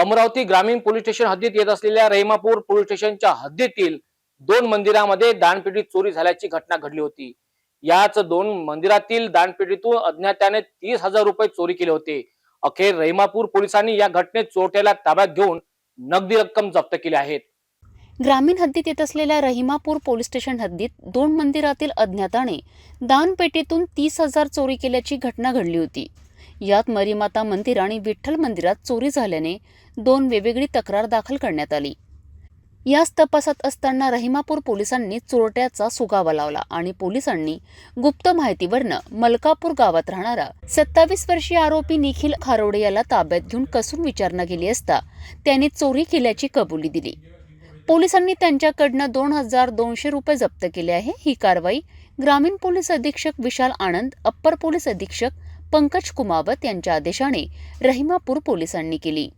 अमरावती ग्रामीण police station हद्दीत येत असलेल्या रहिमापूर पोलीस स्टेशनच्या हद्दीतील दोन मंदिरामध्ये दानपेटी चोरी झाल्याची घटना घडली होती. याच दोन मंदिरातील दानपेटीतून अज्ञात्याने तीस हजार रुपये चोरी केले होते. अखेर रहिमापूर पोलिसांनी या घटनेत चोरट्याला ताब्यात घेऊन नगदी रक्कम जप्त केली आहेत ग्रामीण हद्दीत येत असलेल्या रहिमापूर पोलीस स्टेशन हद्दीत दोन मंदिरातील अज्ञाताने दानपेटीतून तीस हजार चोरी केल्याची घटना घडली होती. यात मरीमाता मंदिर आणि विठ्ठल मंदिरात चोरी झाल्याने दोन वेगवेगळी तक्रार दाखल करण्यात आली. याच तपासात असताना रहिमापूर पोलिसांनी चोरट्याचा सुगावा लावला आणि पोलिसांनी गुप्त माहितीवरनं मलकापूर गावात राहणारा सत्तावीस वर्षीय आरोपी निखिल खारोडे याला ताब्यात घेऊन कसून विचारणा केली असता त्यांनी चोरी केल्याची कबुली दिली. पोलिसांनी त्यांच्याकडनं दोन हजार दोनशे रुपये जप्त केले आहे. ही कारवाई ग्रामीण पोलीस अधीक्षक विशाल आनंद अप्पर पोलीस अधीक्षक पंकज कुमावत यांच्या आदेशाने रहिमापूर पोलिसांनी केली.